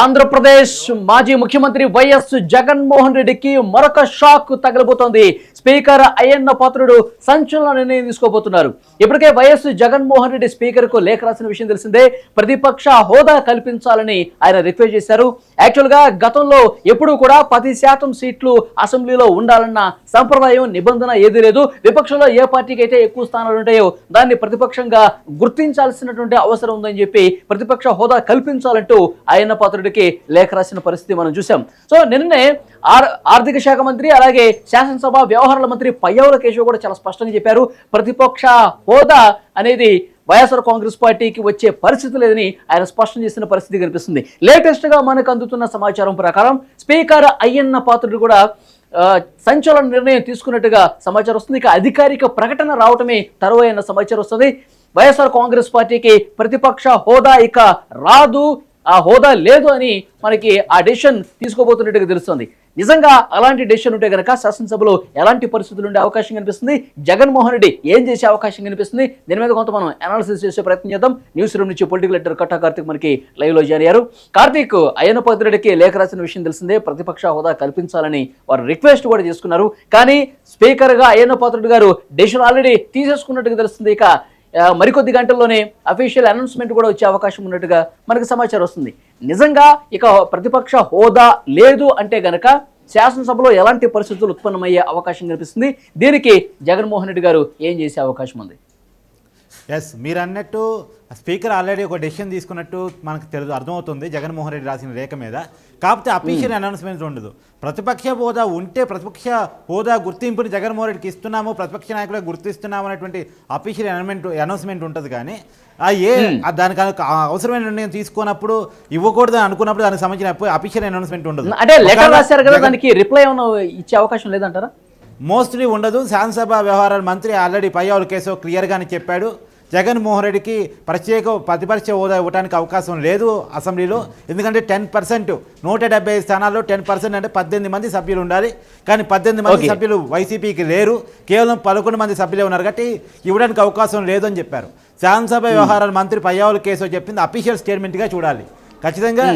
ఆంధ్రప్రదేశ్ మాజీ ముఖ్యమంత్రి వైఎస్ జగన్మోహన్ రెడ్డికి మరొక షాక్ తగలబోతోంది. స్పీకర్ అయ్యన్న పాత్రుడు సంచలన నిర్ణయం తీసుకోబోతున్నారు. ఇప్పటికే వైఎస్ జగన్మోహన్ రెడ్డి స్పీకర్కు లేఖ రాసిన విషయం తెలిసిందే. ప్రతిపక్ష హోదా కల్పించాలని ఆయన రిక్వెస్ట్ చేశారు. యాక్చువల్గా గతంలో ఎప్పుడూ కూడా పది శాతం సీట్లు అసెంబ్లీలో ఉండాలన్న సంప్రదాయం నిబంధన ఏది లేదు. విపక్షంలో ఏ పార్టీకి అయితే ఎక్కువ స్థానాలు ఉంటాయో దాన్ని ప్రతిపక్షంగా గుర్తించాల్సినటువంటి అవసరం ఉందని చెప్పి ప్రతిపక్ష హోదా కల్పించాలంటూ ఆయన పాత్రుడికి లేఖ రాసిన పరిస్థితి మనం చూసాం సో నిన్ననే ఆర్ ఆర్థిక శాఖ మంత్రి అలాగే శాసనసభ వ్యవహారాల మంత్రి పయ్యవుల కేశవ్ కూడా చాలా స్పష్టంగా చెప్పారు. ప్రతిపక్ష హోదా అనేది వైఎస్ఆర్ కాంగ్రెస్ పార్టీకి వచ్చే పరిస్థితి లేదని ఆయన స్పష్టం చేసిన పరిస్థితి కనిపిస్తుంది. లేటెస్ట్గా మనకు అందుతున్న సమాచారం ప్రకారం స్పీకర్ అయ్యన్న పాత్రుడు కూడా సంచలన నిర్ణయం తీసుకున్నట్టుగా సమాచారం వస్తుంది. ఇక అధికారిక ప్రకటన రావటమే తరువైన సమాచారం వస్తుంది. వైఎస్ఆర్ కాంగ్రెస్ పార్టీకి ప్రతిపక్ష హోదా ఇక రాదు. ఆ హోదా లేదు అని మనకి ఆ డెసిషన్ తీసుకోబోతున్నట్టుగా తెలుస్తుంది. నిజంగా అలాంటి డెసిషన్ ఉంటే కనుక శాసనసభలో ఎలాంటి పరిస్థితులు ఉండే అవకాశం కనిపిస్తుంది? జగన్మోహన్ రెడ్డి ఏం చేసే అవకాశం కనిపిస్తుంది? దీని మీద కొంత మనం అనాలిసిస్ చేసే ప్రయత్నం చేద్దాం. న్యూస్ రూమ్ నుంచి పొలిటికల్ ఎడిటర్ కట్టా కార్తిక్ మనకి లైవ్లో జరిగారు జాయిన్ అయ్యారు. కార్తీక్ అయ్యనపాత్రుడికి లేఖ రాసిన విషయం తెలిసిందే. ప్రతిపక్ష హోదా కల్పించాలని వారు రిక్వెస్ట్ కూడా చేసుకున్నారు. కానీ స్పీకర్గా గారు డెసిషన్ ఆల్రెడీ తీసేసుకున్నట్టుగా తెలుస్తుంది. ఇక మరికొద్ది గంటల్లోనే అఫీషియల్ అనౌన్స్మెంట్ కూడా వచ్చే అవకాశం ఉన్నట్టుగా మనకు సమాచారం వస్తుంది. నిజంగా ఇక ప్రతిపక్ష హోదా లేదు అంటే గనక శాసనసభలో ఎలాంటి పరిస్థితులు ఉత్పన్నమయ్యే అవకాశం కనిపిస్తుంది? దీనికి జగన్మోహన్ రెడ్డి గారు ఏం చేసే అవకాశం ఉంది? ఎస్ మీరు అన్నట్టు స్పీకర్ ఆల్రెడీ ఒక డెసిషన్ తీసుకున్నట్టు మనకు తెలుసు అర్థమవుతుంది జగన్మోహన్ రెడ్డి రాసిన లేఖ మీద. కాకపోతే అఫీషియల్ అనౌన్స్మెంట్ ఉండదు. ప్రతిపక్ష హోదా ఉంటే ప్రతిపక్ష హోదా గుర్తింపుని జగన్మోహన్ రెడ్డికి ఇస్తున్నాము ప్రతిపక్ష నాయకులకు గుర్తిస్తున్నాము అనేటువంటి అఫీషియల్ అనౌన్మెంట్ అనౌన్స్మెంట్ ఉంటుంది కానీ ఆ ఏ ఆ దానికి అవసరమైన నిర్ణయం తీసుకున్నప్పుడు ఇవ్వకూడదు అని అనుకున్నప్పుడు దానికి సంబంధించిన అఫీషియల్ అనౌన్స్మెంట్ ఉండదు. అంటే లెటర్ రాశారు కదా దానికి రిప్లై ఇచ్చే అవకాశం లేదంటారా? మోస్ట్లీ ఉండదు. శాసనసభ వ్యవహారాల మంత్రి ఆల్రెడీ పయ్యావుల కేసు క్లియర్గానే చెప్పాడు. జగన్మోహన్ రెడ్డికి ప్రత్యేక ప్రతిపక్ష హోదా ఇవ్వడానికి అవకాశం లేదు అసెంబ్లీలో. ఎందుకంటే టెన్ పర్సెంట్ నూట డెబ్బై స్థానాల్లో టెన్ పర్సెంట్ అంటే పద్దెనిమిది మంది సభ్యులు ఉండాలి. కానీ పద్దెనిమిది మంది. సభ్యులు వైసీపీకి లేరు. కేవలం పదకొండు మంది సభ్యులే ఉన్నారు కాబట్టి ఇవ్వడానికి అవకాశం లేదు అని చెప్పారు. శాసనసభ వ్యవహారాల మంత్రి పయ్యావుల కేసు చెప్పింది అఫీషియల్ స్టేట్మెంట్గా చూడాలి. ఖచ్చితంగా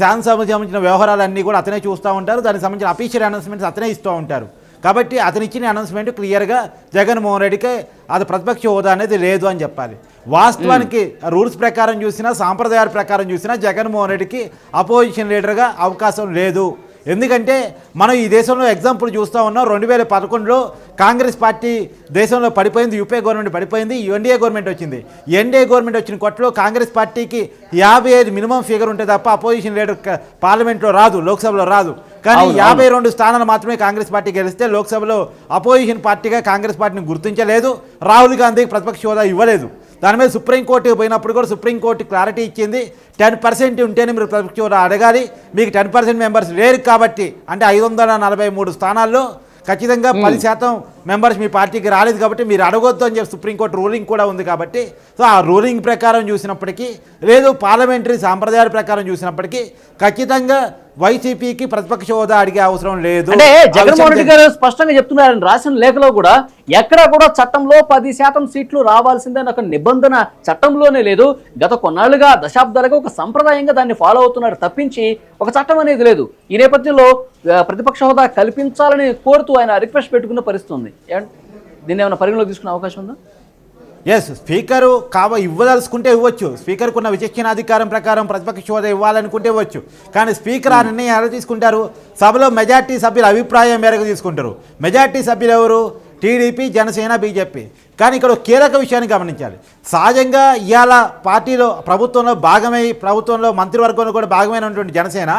శాసనసభకు సంబంధించిన వ్యవహారాలన్నీ కూడా అతనే చూస్తూ ఉంటారు. దానికి సంబంధించిన అఫీషియల్ అనౌన్స్మెంట్స్ అతనే ఇస్తూ ఉంటారు. కాబట్టి అతను ఇచ్చిన అనౌన్స్మెంట్ క్లియర్గా జగన్మోహన్ రెడ్డికి అది ప్రతిపక్ష హోదా అనేది లేదు అని చెప్పాలి. వాస్తవానికి రూల్స్ ప్రకారం చూసినా సాంప్రదాయాల ప్రకారం చూసినా జగన్మోహన్ రెడ్డికి అపోజిషన్ లీడర్గా అవకాశం లేదు. ఎందుకంటే మనం ఈ దేశంలో ఎగ్జాంపుల్ చూస్తూ ఉన్నాం. రెండు వేల పదకొండులో కాంగ్రెస్ పార్టీ దేశంలో పడిపోయింది యూపీఏ గవర్నమెంట్ పడిపోయింది ఎన్డీఏ గవర్నమెంట్ వచ్చింది. ఎన్డీఏ గవర్నమెంట్ వచ్చిన కొట్టలో కాంగ్రెస్ పార్టీకి యాభై ఐదు మినిమం ఫిగర్ ఉంటే తప్ప అపోజిషన్ లీడర్ పార్లమెంట్లో రాదు లోక్సభలో రాదు. కానీ యాభై రెండు స్థానాలు మాత్రమే కాంగ్రెస్ పార్టీ గెలిస్తే లోక్సభలో అపోజిషన్ పార్టీగా కాంగ్రెస్ పార్టీని గుర్తించలేదు. రాహుల్ గాంధీకి ప్రతిపక్ష హోదా ఇవ్వలేదు. దాని మీద సుప్రీంకోర్టుకి పోయినప్పుడు కూడా సుప్రీంకోర్టు క్లారిటీ ఇచ్చింది టెన్ పర్సెంట్ ఉంటేనే మీరు ప్రతిపక్ష హోదా అడగాలి. మీకు టెన్ పర్సెంట్ మెంబర్స్ లేరు కాబట్టి అంటే ఐదు వందల నలభై మూడు స్థానాల్లో ఖచ్చితంగా పది శాతం మెంబర్స్ మీ పార్టీకి రాలేదు కాబట్టి మీరు అడగొద్దు అని చెప్పి సుప్రీంకోర్టు రూలింగ్ కూడా ఉంది కాబట్టి సో ఆ రూలింగ్ ప్రకారం చూసినప్పటికీ లేదు పార్లమెంటరీ సాంప్రదాయాల ప్రకారం చూసినప్పటికీ ఖచ్చితంగా వైసీపీకి ప్రతిపక్ష హోదా అడిగే అవసరం లేదు. అంటే జగన్మోహన్ రెడ్డి గారు స్పష్టంగా చెప్తున్నారని రాసిన లేఖలో కూడా ఎక్కడ కూడా చట్టంలో పది శాతం సీట్లు రావాల్సిందే అని ఒక నిబంధన చట్టంలోనే లేదు. గత కొన్నాళ్ళుగా దశాబ్దాలుగా ఒక సంప్రదాయంగా దాన్ని ఫాలో అవుతున్నారు తప్పించి ఒక చట్టం అనేది లేదు. ఈ నేపథ్యంలో ప్రతిపక్ష హోదా కల్పించాలని కోరుతూ ఆయన రిక్వెస్ట్ పెట్టుకున్న పరిస్థితి ఉంది. ఏం- దీన్ని ఏమైనా పరిగణలోకి తీసుకునే అవకాశం ఉందా? ఎస్ స్పీకరు కావ ఇవ్వదలుచుకుంటే ఇవ్వచ్చు. స్పీకర్కు ఉన్న విచక్షణాధికారం ప్రకారం ప్రతిపక్ష హోదా ఇవ్వాలనుకుంటే ఇవ్వచ్చు. కానీ స్పీకర్ ఆ నిర్ణయం ఎలా తీసుకుంటారు? సభలో మెజార్టీ సభ్యుల అభిప్రాయం మేరకు తీసుకుంటారు. మెజార్టీ సభ్యులు ఎవరు? TDP Janasena BJP. కానీ ఇక్కడ కీలక విషయాన్ని గమనించాలి. సహజంగా ఇవాళ పార్టీలో ప్రభుత్వంలో భాగమై ప్రభుత్వంలో మంత్రివర్గంలో కూడా భాగమైనటువంటి జనసేన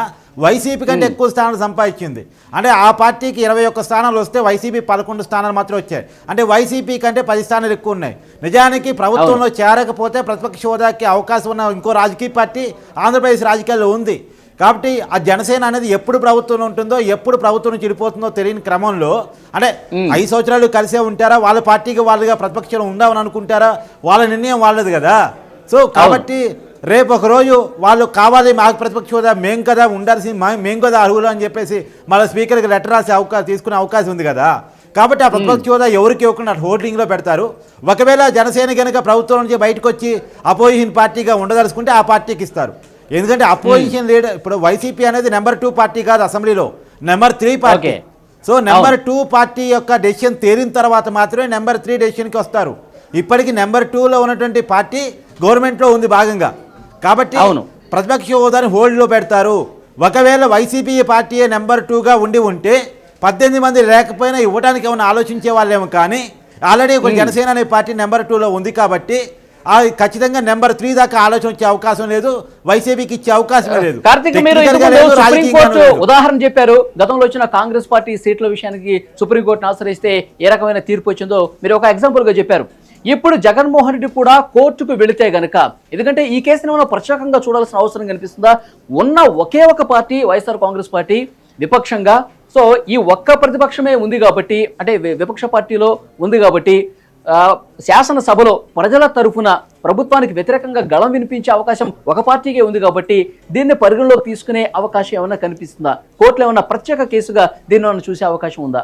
వైసీపీ కంటే ఎక్కువ స్థానాలు సంపాదించింది. అంటే ఆ పార్టీకి ఇరవై ఒక్క స్థానాలు వస్తే వైసీపీ పదకొండు స్థానాలు మాత్రం వచ్చాయి. అంటే వైసీపీ కంటే పది స్థానాలు ఎక్కువ ఉన్నాయి. నిజానికి ప్రభుత్వంలో చేరకపోతే ప్రతిపక్ష హోదాకి అవకాశం ఉన్న ఇంకో రాజకీయ పార్టీ ఆంధ్రప్రదేశ్ రాజకీయాల్లో ఉంది. కాబట్టి ఆ జనసేన అనేది ఎప్పుడు ప్రభుత్వంలో ఉంటుందో ఎప్పుడు ప్రభుత్వం నుంచి వెళ్ళిపోతుందో తెలియని క్రమంలో అంటే ఐదు సంవత్సరాలు కలిసే ఉంటారా? వాళ్ళ పార్టీకి వాళ్ళుగా ప్రతిపక్షంలో ఉందామని అనుకుంటారా? వాళ్ళ నిర్ణయం వాళ్ళది కదా. సో కాబట్టి రేపు ఒక రోజు వాళ్ళు కావాలి మాకు ప్రతిపక్ష హోదా మేం కదా ఉండాల్సింది మా- మేం కదా అర్హులు అని చెప్పేసి మళ్ళీ స్పీకర్కి లెటర్ రాసే అవకాశం తీసుకునే అవకాశం ఉంది కదా. కాబట్టి ఆ ప్రతిపక్ష హోదా ఎవరికి ఇవ్వకుండా హోర్డింగ్లో పెడతారు. ఒకవేళ జనసేన కనుక ప్రభుత్వం నుంచి బయటకు వచ్చి అపోజిషన్ పార్టీగా ఉండదలుచుకుంటే ఆ పార్టీకి ఇస్తారు. ఎందుకంటే అపోజిషన్ లీడర్ ఇప్పుడు వైసీపీ అనేది నెంబర్ టూ పార్టీ కాదు అసెంబ్లీలో number three party. So number two party యొక్క డెసిషన్ తేలిన తర్వాత మాత్రమే నెంబర్ త్రీ డెసిషన్కి వస్తారు. ఇప్పటికి నెంబర్ టూలో ఉన్నటువంటి పార్టీ గవర్నమెంట్లో ఉంది భాగంగా. కాబట్టి అవును. ప్రతిపక్ష హోదాని హోల్డ్లో పెడతారు. ఒకవేళ వైసీపీ పార్టీ నెంబర్ టూగా ఉండి ఉంటే పద్దెనిమిది మంది లేకపోయినా ఇవ్వడానికి ఏమైనా ఆలోచించే వాళ్ళేమో కానీ ఆల్రెడీ ఒక జనసేన అనే పార్టీ నెంబర్ టూలో ఉంది కాబట్టి ఆ ఖచ్చితంగా నెంబర్ త్రీ దాకా ఆలోచన వచ్చే అవకాశం లేదు. వైసీపీకి ఇచ్చే అవకాశం లేదు. కార్తీక్ మీరు సుప్రీంకోర్టు. ఉదాహరణ చెప్పారు. గతంలో వచ్చిన కాంగ్రెస్ పార్టీ సీట్ల విషయానికి సుప్రీంకోర్టును ఆశ్రయిస్తే ఏ రకమైన తీర్పు వచ్చిందో మీరు ఒక ఎగ్జాంపుల్గా చెప్పారు. ఇప్పుడు జగన్మోహన్ రెడ్డి కూడా కోర్టుకు వెళితే గనక ఎందుకంటే ఈ కేసుని మనం ప్రత్యేకంగా చూడాల్సిన అవసరం కనిపిస్తుందా? ఉన్న ఒకే ఒక పార్టీ వైఎస్ఆర్ కాంగ్రెస్ పార్టీ విపక్షంగా. సో ఈ ఒక్క ప్రతిపక్షమే ఉంది కాబట్టి అంటే వి- విపక్ష పార్టీలో ఉంది కాబట్టి శాసనసభలో ప్రజల తరఫున ప్రభుత్వానికి వ్యతిరేకంగా గళం వినిపించే అవకాశం ఒక పార్టీకే ఉంది కాబట్టి దీన్ని పరిగణలోకి తీసుకునే అవకాశం ఏమైనా కనిపిస్తుందా? కోర్టులో ఏమైనా ప్రత్యేక కేసుగా దీన్ని చూసే అవకాశం ఉందా?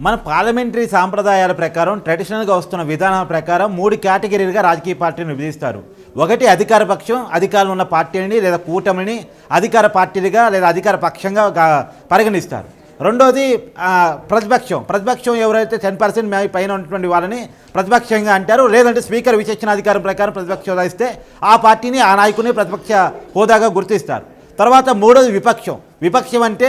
మన పార్లమెంటరీ సాంప్రదాయాల ప్రకారం ట్రెడిషనల్గా వస్తున్న విధానాల ప్రకారం మూడు కేటగిరీలుగా రాజకీయ పార్టీని విభజిస్తారు. ఒకటి అధికార పక్షం అధికారంలో ఉన్న పార్టీని లేదా కూటమిని అధికార పార్టీలుగా లేదా అధికార పక్షంగా పరిగణిస్తారు. రెండోది ప్రతిపక్షం. ప్రతిపక్షం ఎవరైతే టెన్ పర్సెంట్ పైన ఉన్నటువంటి వాళ్ళని ప్రతిపక్షంగా అంటారు లేదంటే స్పీకర్ విచక్షణ అధికారం ప్రకారం ప్రతిపక్ష హోదా ఇస్తే ఆ పార్టీని ఆ నాయకుని ప్రతిపక్ష హోదాగా గుర్తిస్తారు. తర్వాత మూడోది విపక్షం. విపక్షం అంటే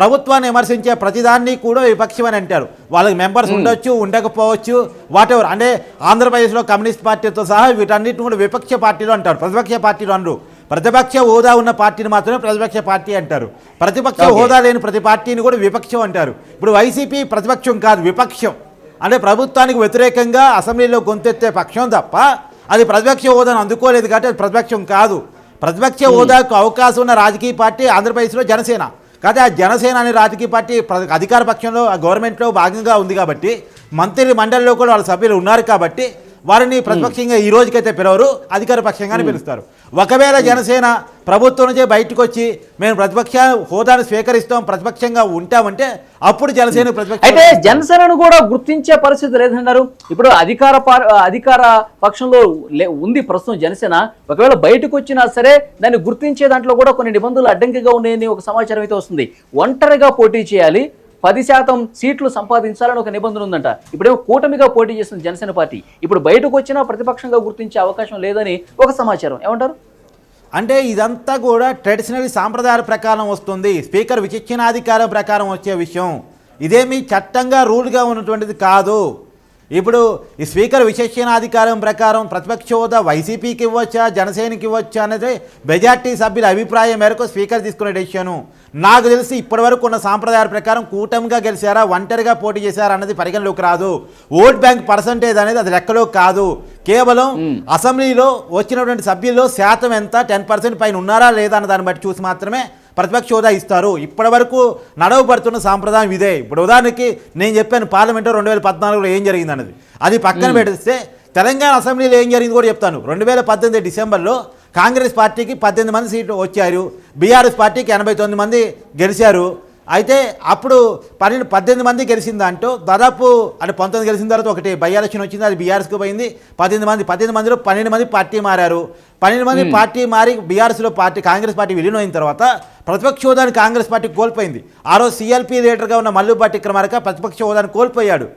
ప్రభుత్వాన్ని విమర్శించే ప్రతిదాన్ని కూడా విపక్షం అని అంటారు. వాళ్ళకి మెంబర్స్ ఉండొచ్చు ఉండకపోవచ్చు వాట్ ఎవర్ అంటే ఆంధ్రప్రదేశ్లో కమ్యూనిస్ట్ పార్టీతో సహా వీటన్నిటిని కూడా విపక్ష పార్టీలు అంటారు. ప్రతిపక్ష పార్టీలు అనరు. ప్రతిపక్ష హోదా ఉన్న పార్టీని మాత్రమే ప్రతిపక్ష పార్టీ అంటారు. ప్రతిపక్ష. హోదా లేని ప్రతి పార్టీని కూడా విపక్షం అంటారు. ఇప్పుడు వైసీపీ ప్రతిపక్షం కాదు విపక్షం. అంటే ప్రభుత్వానికి వ్యతిరేకంగా అసెంబ్లీలో గొంతెత్తే పక్షం తప్ప అది ప్రతిపక్ష హోదాను అందుకోలేదు కాబట్టి అది ప్రతిపక్షం కాదు. ప్రతిపక్ష హోదాకు అవకాశం ఉన్న రాజకీయ పార్టీ ఆంధ్రప్రదేశ్లో జనసేన. కానీ ఆ జనసేన అనే రాజకీయ పార్టీ ప్ర- అధికార పక్షంలో ఆ గవర్నమెంట్లో భాగంగా ఉంది కాబట్టి మంత్రి మండలిలో కూడా వాళ్ళ సభ్యులు ఉన్నారు కాబట్టి వారిని ప్రతిపక్షంగా ఈ రోజుకైతే పిలవరు అధికార పక్షంగానే పిలుస్తారు. ఒకవేళ జనసేన ప్రభుత్వం నుంచే బయటకు వచ్చి మేము ప్రతిపక్ష హోదాను స్వీకరిస్తాం ప్రతిపక్షంగా ఉంటామంటే అప్పుడు జనసేన ప్రతిపక్ష అయితే జనసేనను కూడా గుర్తించే పరిస్థితి లేదంటారు? ఇప్పుడు అధికార అధికార పక్షంలో లే- ఉంది ప్రస్తుతం జనసేన. ఒకవేళ బయటకు వచ్చినా సరే దాన్ని గుర్తించే దాంట్లో కూడా కొన్ని నిబంధనలు అడ్డంకిగా ఉన్నాయని ఒక సమాచారం అయితే వస్తుంది. ఒంటరిగా పోటీ చేయాలి పది శాతం సీట్లు సంపాదించాలని ఒక నిబంధన ఉందంట. ఇప్పుడేమో కూటమిగా పోటీ చేసిన జనసేన పార్టీ ఇప్పుడు బయటకు వచ్చినా ప్రతిపక్షంగా గుర్తించే అవకాశం లేదని ఒక సమాచారం. ఏమంటారు? అంటే ఇదంతా కూడా ట్రెడిషనల్ సాంప్రదాయాల ప్రకారం వస్తుంది. స్పీకర్ విచక్షణాధికారం ప్రకారం వచ్చే విషయం. ఇదేమి చట్టంగా రూల్గా ఉన్నటువంటిది కాదు. ఇప్పుడు ఈ స్పీకర్ విచక్షణాధికారం ప్రకారం ప్రతిపక్ష హోదా వైసీపీకి ఇవ్వచ్చా జనసేనకి ఇవ్వచ్చా అనేది మెజార్టీ సభ్యుల అభిప్రాయం మేరకు స్పీకర్ తీసుకునే డెసిషను. నాకు తెలిసి ఇప్పటివరకు ఉన్న సాంప్రదాయాల ప్రకారం కూటమిగా గెలిచారా ఒంటరిగా పోటీ చేశారా అన్నది పరిగణలోకి రాదు. ఓట్ బ్యాంక్ పర్సంటేజ్ అనేది అది లెక్కలో కాదు. కేవలం అసెంబ్లీలో వచ్చినటువంటి సభ్యుల్లో శాతం ఎంత టెన్ పర్సెంట్ పైన ఉన్నారా లేదా అన్న దాన్ని బట్టి చూసి మాత్రమే ప్రతిపక్ష హోదా ఇస్తారు. ఇప్పటి వరకు నడవబడుతున్న సాంప్రదాయం ఇదే. ఇప్పుడు ఉదాహరణకి నేను చెప్పాను పార్లమెంట్లో రెండు వేల పద్నాలుగులో ఏం జరిగింది అన్నది అది పక్కన పెడితే తెలంగాణ అసెంబ్లీలో ఏం జరిగింది కూడా చెప్తాను. రెండు వేల పద్దెనిమిది డిసెంబర్లో కాంగ్రెస్ పార్టీకి పద్దెనిమిది మంది సీట్లు వచ్చారు. బీఆర్ఎస్ పార్టీకి ఎనభై తొమ్మిది మంది గెలిచారు. అయితే అప్పుడు పన్నెండు పద్దెనిమిది మంది గెలిచింది అంటూ దాదాపు అంటే పంతొమ్మిది గెలిచిన తర్వాత ఒకటి బై ఎలక్షన్ వచ్చింది అది బీఆర్ఎస్కి పోయింది. పద్దెనిమిది మంది పద్దెనిమిది మందిలో పన్నెండు మంది పార్టీ మారారు. పన్నెండు మంది పార్టీ మారి బీఆర్ఎస్లో పార్టీ కాంగ్రెస్ పార్టీ విలీనం అయిన తర్వాత ప్రతిపక్ష హోదాని కాంగ్రెస్ పార్టీ కోల్పోయింది. ఆ రోజు సీఎల్పీ లీడర్గా ఉన్న మల్లుపాటి విక్రమార్క ప్రతిపక్ష హోదాని కోల్పోయాడు.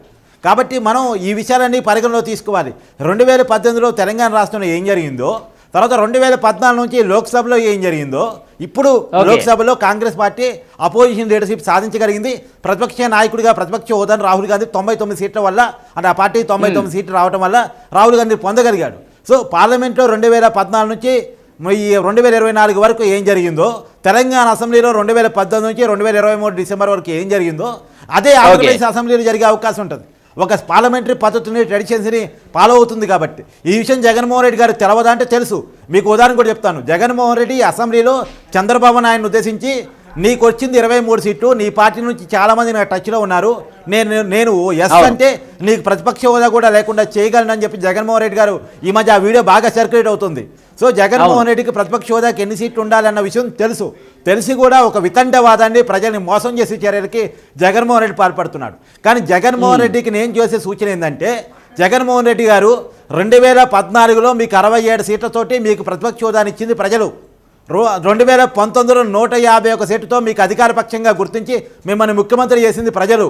కాబట్టి మనం ఈ విషయాలన్నీ పరిగణలో తీసుకోవాలి. రెండు వేల పద్దెనిమిదిలో తెలంగాణ రాష్ట్రంలో ఏం జరిగిందో తర్వాత రెండు వేల పద్నాలుగు నుంచి లోక్సభలో ఏం జరిగిందో ఇప్పుడు. లోక్సభలో కాంగ్రెస్ పార్టీ అపోజిషన్ లీడర్షిప్ సాధించగలిగింది. ప్రతిపక్ష నాయకుడిగా ప్రతిపక్ష హోదాను రాహుల్ గాంధీ తొంభై తొమ్మిది సీట్ల వల్ల అంటే ఆ పార్టీ తొంభై తొమ్మిది సీట్లు రావడం వల్ల రాహుల్ గాంధీ పొందగలిగాడు. సో పార్లమెంట్లో రెండు వేల పద్నాలుగు నుంచి ఈ రెండు వేల ఇరవై నాలుగు వరకు ఏం జరిగిందో తెలంగాణ అసెంబ్లీలో రెండు వేల పద్దెనిమిది నుంచి రెండు వేల ఇరవై మూడు డిసెంబర్ వరకు ఏం జరిగిందో అదే ఆంధ్రప్రదేశ్ అసెంబ్లీలో జరిగే అవకాశం ఉంటుంది. ఒక పార్లమెంటరీ పద్ధతిని ట్రెడిషన్స్ని ఫాలో అవుతుంది కాబట్టి. ఈ విషయం జగన్మోహన్ రెడ్డి గారు తెలవదా అంటే తెలుసు. మీకు ఉదాహరణ కూడా చెప్తాను. జగన్మోహన్ రెడ్డి అసెంబ్లీలో చంద్రబాబు నాయుడు ఉద్దేశించి నీకు వచ్చింది ఇరవై మూడు సీట్లు నీ పార్టీ నుంచి చాలామంది నా టచ్లో ఉన్నారు. నేను నేను ఎస్. అంటే నీకు ప్రతిపక్ష హోదా కూడా లేకుండా చేయగలనని చెప్పి జగన్మోహన్ రెడ్డి గారు ఈ మధ్య ఆ వీడియో బాగా సర్క్యులేట్ అవుతుంది. సో జగన్మోహన్. రెడ్డికి ప్రతిపక్ష హోదాకి ఎన్ని సీట్లు ఉండాలన్న విషయం తెలుసు. తెలిసి కూడా ఒక వితండవాదాన్ని ప్రజల్ని మోసం చేసే చర్యలకి జగన్మోహన్ రెడ్డి పాల్పడుతున్నాడు. కానీ జగన్మోహన్ రెడ్డికి నేను చేసే సూచన ఏంటంటే జగన్మోహన్ రెడ్డి గారు రెండు వేల పద్నాలుగులో మీకు అరవై ఏడు సీట్లతోటి మీకు ప్రతిపక్ష హోదాని ఇచ్చింది ప్రజలు. రెండు వేల పంతొమ్మిదిలో నూట యాభై ఒక సీటుతో మీకు అధికార పక్షంగా గుర్తించి మిమ్మల్ని ముఖ్యమంత్రి చేసింది ప్రజలు.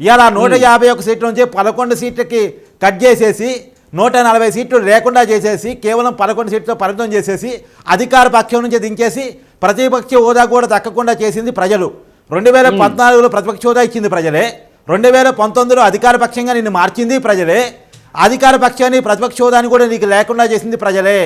ఇవాళ నూట యాభై ఒక సీట్ల నుంచి పదకొండు సీట్లకి కట్ చేసేసి నూట నలభై సీట్లు లేకుండా చేసేసి కేవలం పదకొండు సీట్లతో పరిమితం చేసేసి అధికార పక్షం నుంచి దించేసి ప్రతిపక్ష హోదా కూడా దక్కకుండా చేసింది ప్రజలు. రెండు వేల పద్నాలుగులో ప్రతిపక్ష హోదా ఇచ్చింది ప్రజలే. రెండు వేల పంతొమ్మిదిలో అధికార పక్షంగా నిన్ను మార్చింది ప్రజలే. అధికార పక్షాన్ని ప్రతిపక్ష హోదాని కూడా నీకు లేకుండా చేసింది ప్రజలే.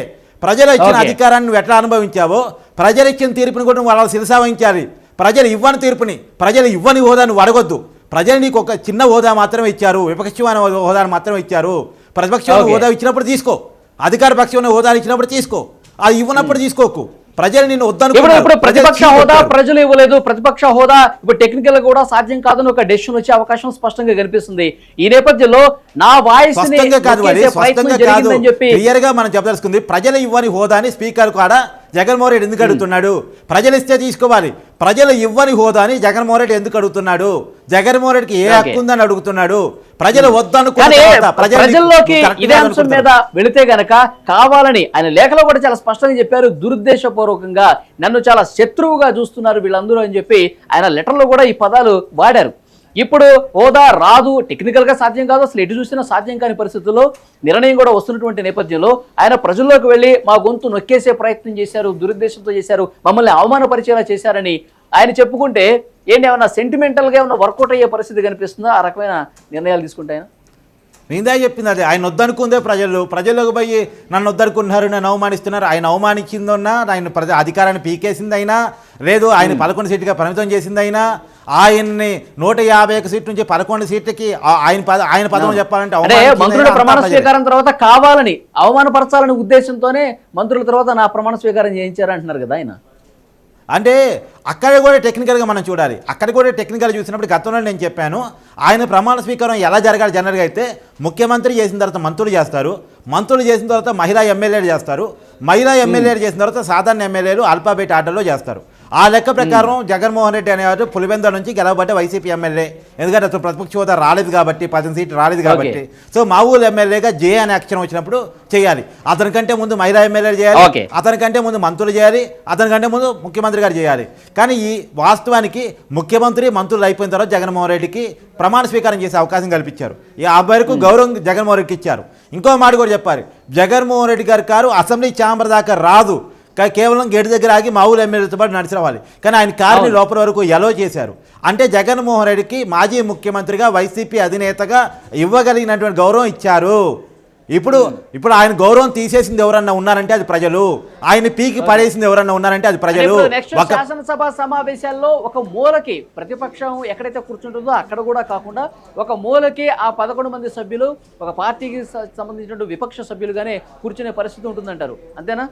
ప్రజలు ఇచ్చిన. అధికారాన్ని నువ్వు ఎట్లా అనుభవించావో ప్రజలు ఇచ్చిన తీర్పుని కూడా నువ్వు వాళ్ళ శిరసా వహించాలి. ప్రజలు ఇవ్వని తీర్పుని ప్రజలు ఇవ్వని హోదా నువ్వు అడగొద్దు. ప్రజలు నీకు ఒక చిన్న హోదా మాత్రమే ఇచ్చారు విపక్షమైన హోదాను మాత్రమే ఇచ్చారు. ప్రతిపక్షమైన. హోదా ఇచ్చినప్పుడు తీసుకో. అధికార పక్షమైన హోదాలు ఇచ్చినప్పుడు తీసుకో. అది ఇవ్వనప్పుడు తీసుకోకు. ప్రజలు నిన్ను ఇప్పుడు వద్దనుకున్నారు ఇప్పుడు ప్రతిపక్ష. హోదా ప్రజలు ఇవ్వలేదు ప్రతిపక్ష హోదా ఇప్పుడు టెక్నికల్ కూడా సాధ్యం కాదని ఒక డెసిషన్ వచ్చే అవకాశం స్పష్టంగా కనిపిస్తుంది. ఈ నేపథ్యంలో నా వాయిస్ స్పష్టంగా కాదు స్పష్టంగా కాదు. క్లియర్గా మనం చెప్పదలుచుకుంది ప్రజలు ఇవ్వని హోదాని స్పీకర్ కూడా జగన్మోహన్ రెడ్డి ఎందుకు అడుగుతున్నాడు? ప్రజలు ఇస్తే తీసుకోవాలి. ప్రజలు ఇవ్వని హోదాని జగన్మోహన్ రెడ్డి ఎందుకు అడుగుతున్నాడు? జగన్మోహన్ రెడ్డికి ఏ. హక్కు ఉందని అడుగుతున్నాడు? ప్రజలు వద్దనుకున్న ప్రజల్లోకి ఇదే అంశం మీద. వెళితే గనక కావాలని ఆయన లేఖలో కూడా చాలా స్పష్టంగా చెప్పారు దురుద్దేశపూర్వకంగా నన్ను చాలా శత్రువుగా చూస్తున్నారు వీళ్ళందరూ అని చెప్పి ఆయన లెటర్లో కూడా ఈ పదాలు వాడారు. ఇప్పుడు హోదా రాదు టెక్నికల్గా సాధ్యం కాదు అసలు ఎటు చూసినా సాధ్యం కాని పరిస్థితుల్లో నిర్ణయం కూడా వస్తున్నటువంటి నేపథ్యంలో ఆయన ప్రజల్లోకి వెళ్ళి మా గొంతు నొక్కేసే ప్రయత్నం చేశారు దురుద్దేశంతో చేశారు మమ్మల్ని అవమానపరిచేలా చేశారని ఆయన చెప్పుకుంటే ఏంటి ఏమన్నా సెంటిమెంటల్గా ఏమైనా ఏమన్నా వర్కౌట్ అయ్యే పరిస్థితి కనిపిస్తుందా ఆ రకమైన నిర్ణయాలు తీసుకుంటే ఆయన? నిందా చెప్పింది అది. ఆయన వద్దనుకుందే ప్రజలు. ప్రజల్లోకి పోయి నన్ను వద్దనుకుంటున్నారు నన్ను అవమానిస్తున్నారు. ఆయన అవమానించిందన్నా ఆయన ప్రజ అధికారాన్ని పీకేసిందైనా లేదు ఆయన పదకొండు సీట్లుగా పరిమితం చేసిందైనా ఆయన్ని నూట యాభై ఒక సీట్ నుంచి పదకొండు సీట్లకి ఆయన పద ఆయన పదం చెప్పాలంటే మంత్రుల ప్రమాణ. స్వీకారం తర్వాత కావాలని అవమానపరచాలనే ఉద్దేశంతోనే మంత్రుల తర్వాత నా ప్రమాణ స్వీకారం చేయించారు అంటున్నారు కదా ఆయన. అంటే అక్కడ కూడా టెక్నికల్గా మనం చూడాలి. అక్కడ కూడా టెక్నికల్ చూసినప్పుడు గతంలో నేను చెప్పాను ఆయన ప్రమాణ స్వీకారం ఎలా జరగాలి జనరల్గా అయితే ముఖ్యమంత్రి చేసిన తర్వాత మంత్రులు చేస్తారు. మంత్రులు చేసిన తర్వాత మహిళా ఎమ్మెల్యేలు చేస్తారు. మహిళా ఎమ్మెల్యేలు చేసిన తర్వాత సాధారణ ఎమ్మెల్యేలు అల్పాబేట్ ఆర్డర్లో చేస్తారు. ఆ లెక్క ప్రకారం జగన్మోహన్ రెడ్డి అనేవారు పులివెంద నుంచి గెలవబట్టే వైసీపీ ఎమ్మెల్యే. ఎందుకంటే అతను ప్రతిపక్ష హోదా రాలేదు కాబట్టి పద్దెనిమిది సీట్లు రాలేదు కాబట్టి. సో మా ఊరు ఎమ్మెల్యేగా జే అనే అక్షరం వచ్చినప్పుడు చేయాలి. అతనికంటే ముందు మహిళా ఎమ్మెల్యేలు చేయాలి. Okay. అతనికంటే ముందు మంత్రులు చేయాలి. అతనికంటే ముందు ముఖ్యమంత్రి గారు చేయాలి. కానీ ఈ వాస్తవానికి ముఖ్యమంత్రి మంత్రులు అయిపోయిన తర్వాత జగన్మోహన్ రెడ్డికి ప్రమాణ స్వీకారం చేసే అవకాశం కల్పించారు. ఈ ఆ మేరకు గౌరవం జగన్మోహన్ రెడ్డికి ఇచ్చారు. ఇంకో మాట కూడా చెప్పాలి. జగన్మోహన్ రెడ్డి గారి కారు అసెంబ్లీ ఛాంబర్ దాకా రాదు. కేవలం గేటు దగ్గర ఆగి మా ఊరు ఎమ్మెల్యేతో పాటు నడిచి రావాలి. కానీ ఆయన కారుని. లోపల వరకు ఎలో చేశారు. అంటే జగన్మోహన్ రెడ్డికి మాజీ ముఖ్యమంత్రిగా వైసీపీ అధినేతగా ఇవ్వగలిగినటువంటి గౌరవం ఇచ్చారు. ఇప్పుడు ఇప్పుడు ఆయన గౌరవం తీసేసింది ఎవరన్నా ఉన్నారంటే అది ప్రజలు. ఆయన పీకి పడేసింది ఎవరన్నా ఉన్నారంటే అది ప్రజలు. శాసనసభ సమావేశాల్లో ఒక మూలకి ప్రతిపక్షం ఎక్కడైతే కూర్చుంటుందో అక్కడ కూడా కాకుండా ఒక మూలకి ఆ పదకొండు మంది సభ్యులు ఒక పార్టీకి సంబంధించిన విపక్ష సభ్యులుగానే కూర్చునే పరిస్థితి ఉంటుందంటారు. అంతేనా?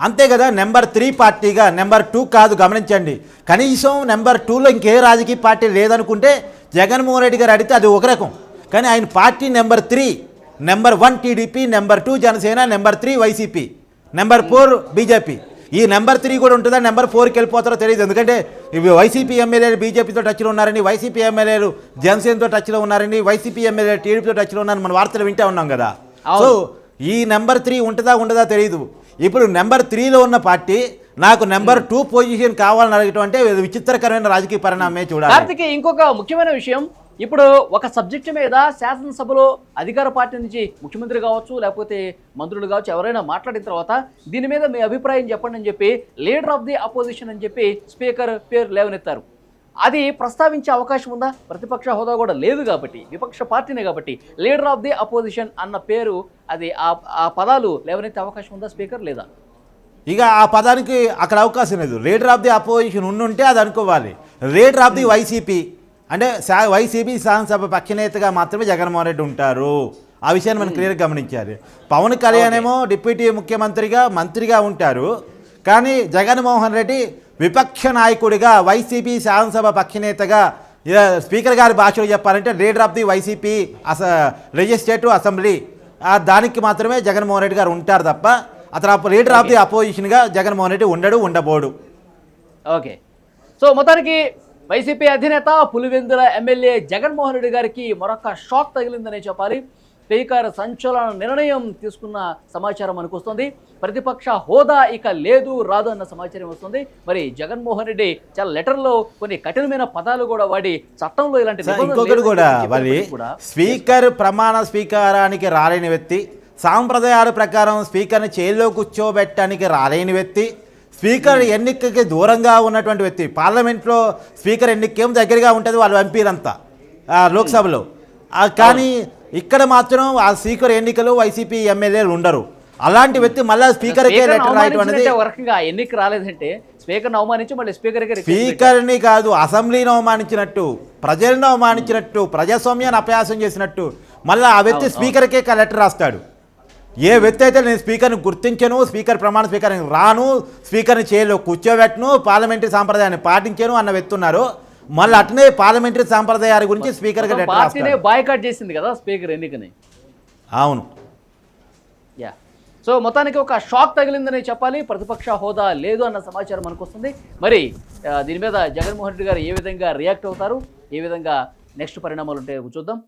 అంతే కదా నెంబర్ త్రీ పార్టీగా నెంబర్ టూ కాదు గమనించండి. కనీసం నెంబర్ టూలో ఇంకే రాజకీయ పార్టీ లేదనుకుంటే జగన్మోహన్ రెడ్డి గారు అడిగితే అది ఒక రకం. కానీ ఆయన party number three number one TDP number two Janasena number three YCP number four BJP ఈ నెంబర్ త్రీ కూడా ఉంటుందా? నెంబర్ ఫోర్కి వెళ్ళిపోతారో తెలియదు. ఎందుకంటే ఇవి వైసీపీ ఎమ్మెల్యేలు బీజేపీతో టచ్లో ఉన్నారని వైసీపీ ఎమ్మెల్యేలు జనసేనతో టచ్లో ఉన్నారని వైసీపీ ఎమ్మెల్యేలు టీడీపీతో టచ్లో ఉన్నారని మన వార్తలు వింటూ ఉన్నాం కదా. సో ఈ నెంబర్ త్రీ ఉంటుందా ఉండదా తెలియదు ఇప్పుడు నెంబర్ త్రీలో ఉన్న పార్టీ నాకు నెంబర్ టూ పొజిషన్ కావాలని అడగటం అంటే విచిత్రకరమైన రాజకీయ పరిణామమే చూడాలి. ఇంకొక ముఖ్యమైన విషయం. ఇప్పుడు ఒక సబ్జెక్టు మీద శాసనసభలో అధికార పార్టీ నుంచి ముఖ్యమంత్రి కావచ్చు లేకపోతే మంత్రులు కావచ్చు ఎవరైనా మాట్లాడిన తర్వాత దీని మీద మీ అభిప్రాయం చెప్పండి అని చెప్పి లీడర్ ఆఫ్ ది అపోజిషన్ అని చెప్పి స్పీకర్ పేరు లేవనెత్తారు. అది ప్రస్తావించే అవకాశం ఉందా? ప్రతిపక్ష హోదా కూడా లేదు కాబట్టి విపక్ష పార్టీనే కాబట్టి లీడర్ ఆఫ్ ది అపోజిషన్ అన్న పేరు అది ఆ ఆ పదాలు లేవనెత్తే అవకాశం ఉందా స్పీకర్ లేదా? ఇక ఆ పదానికి అక్కడ అవకాశం లేదు. లీడర్ ఆఫ్ ది అపోజిషన్ ఉండుంటే అది అనుకోవాలి. లీడర్ ఆఫ్ ది వైసీపీ అంటే వైసీపీ శాసనసభ పక్షనేతగా మాత్రమే జగన్మోహన్ రెడ్డి ఉంటారు. ఆ విషయాన్ని మనం క్లియర్గా గమనించాలి. పవన్ కళ్యాణ్ ఏమో డిప్యూటీ ముఖ్యమంత్రిగా మంత్రిగా ఉంటారు. కానీ జగన్మోహన్ రెడ్డి విపక్ష నాయకుడిగా వైసీపీ శాసనసభ పక్షనేతగా స్పీకర్ గారి భాషలో చెప్పాలంటే leader of the YCP as legislative assembly. దానికి మాత్రమే జగన్మోహన్ రెడ్డి గారు ఉంటారు తప్ప అతను లీడర్ ఆఫ్ ది అపోజిషన్గా జగన్మోహన్ రెడ్డి ఉండడు ఉండబోడు. ఓకే సో మొత్తానికి వైసీపీ అధినేత పులివెందుల ఎమ్మెల్యే జగన్మోహన్ రెడ్డి గారికి మరొక షాక్ తగిలిందనే చెప్పాలి. స్పీకర్ సంచలన నిర్ణయం తీసుకున్న సమాచారం మనకు వస్తుంది ప్రతిపక్ష హోదా ఇక లేదు రాదు అన్న సమాచారం వస్తుంది. మరి జగన్మోహన్ రెడ్డి చాలా లెటర్లో కొన్ని కఠినమైన పదాలు కూడా వాడి చట్టంలో ఇలాంటి ఇంకొకటి కూడా మరి స్పీకర్ ప్రమాణ స్వీకారానికి రాలేని వ్యక్తి సాంప్రదాయాల ప్రకారం స్పీకర్ని చైర్లో కూర్చోబెట్టడానికి రాలేని వ్యక్తి స్పీకర్ ఎన్నికకి దూరంగా ఉన్నటువంటి వ్యక్తి పార్లమెంట్లో స్పీకర్ ఎన్నికేం దగ్గరగా ఉంటుంది వాళ్ళు ఎంపీలంతా లోక్సభలో. కానీ ఇక్కడ మాత్రం ఆ స్పీకర్ ఎన్నికలు వైసీపీ ఎమ్మెల్యేలు ఉండరు. అలాంటి వ్యక్తి మళ్ళీ రకంగా ఎన్నిక రాలేదంటే స్పీకర్ని అవమానించి మళ్ళీ. స్పీకర్ని కాదు అసెంబ్లీని అవమానించినట్టు ప్రజలను అవమానించినట్టు ప్రజాస్వామ్యాన్ని అపయాసం చేసినట్టు మళ్ళీ ఆ వ్యక్తి స్పీకర్కే లెటర్ రాస్తాడు. ఏ వ్యక్తి అయితే నేను స్పీకర్ని గుర్తించను స్పీకర్ ప్రమాణ స్పీకర్ని రాను స్పీకర్ని చేయలో కూర్చోబెట్టను పార్లమెంటరీ సాంప్రదాయాన్ని పాటించను అన్న వ్యక్తి ఉన్నారు. మళ్ళీ అట్నే పార్లమెంటరీ సాంప్రదాయాల గురించి రాస్తాడు బాయ్కాట్ చేసింది కదా స్పీకర్ ఎన్నికని. అవును. యా. సో మొత్తానికి ఒక షాక్ తగిలిందని చెప్పాలి ప్రతిపక్ష హోదా లేదు అన్న సమాచారం మనకు వస్తుంది మరి దీని మీద జగన్మోహన్ రెడ్డి గారు ఏ విధంగా రియాక్ట్ అవుతారు ఏ విధంగా నెక్స్ట్ పరిణామాలు ఉంటాయో చూద్దాం.